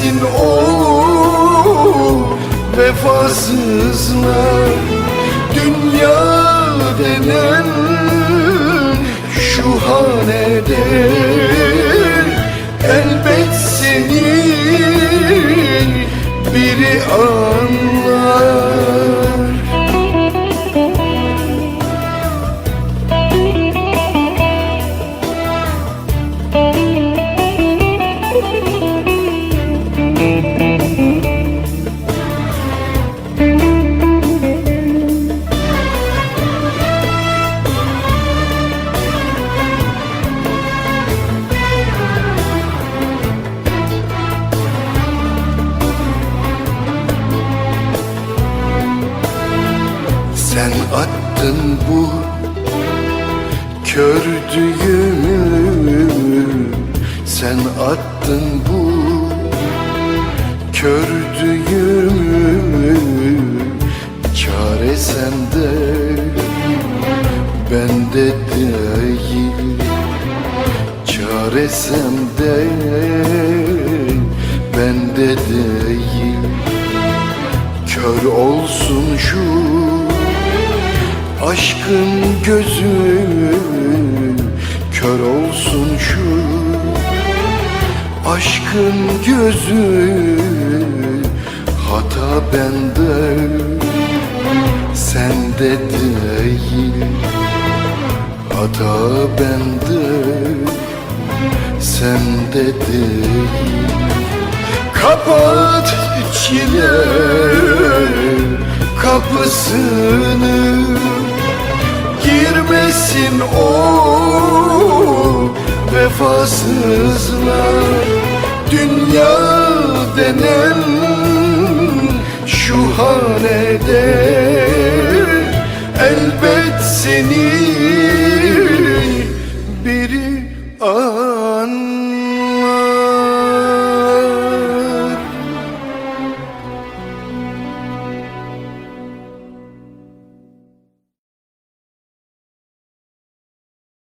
Girmesin o vefasızlar Dünya denen şu hanede attın bu kör düğümü. Sen attın bu kör düğümü. Çare sende bende değil. Çare sende bende değil. Kör olsun şu aşkın gözü Kör olsun şu. Aşkın gözü Hata bende. Sende değil Hata bende. Sende değil. Kapat çile kapısını denen şu hanede. Elbet seni